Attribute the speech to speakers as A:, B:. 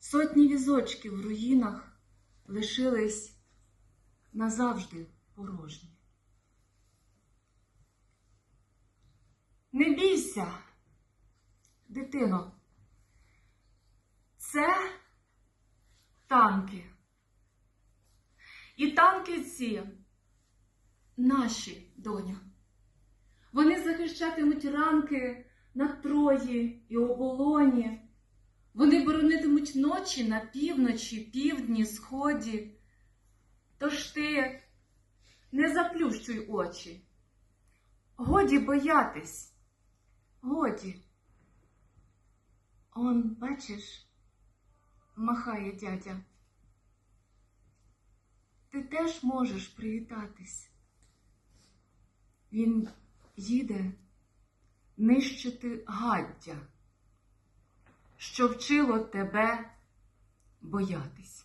A: Сотні візочків в руїнах лишились назавжди порожні. Не бійся, дитино. Це танки. І танки ці наші доня. Вони захищатимуть ранки на Трої і оболоні. Вони боронитимуть ночі на півночі, півдні, сході. Тож ти не заплющуй очі. Годі боятись, годі. Он, бачиш, махає дядя. Ти теж можеш привітатись. Він їде нищити гаддя, що вчило тебе боятись.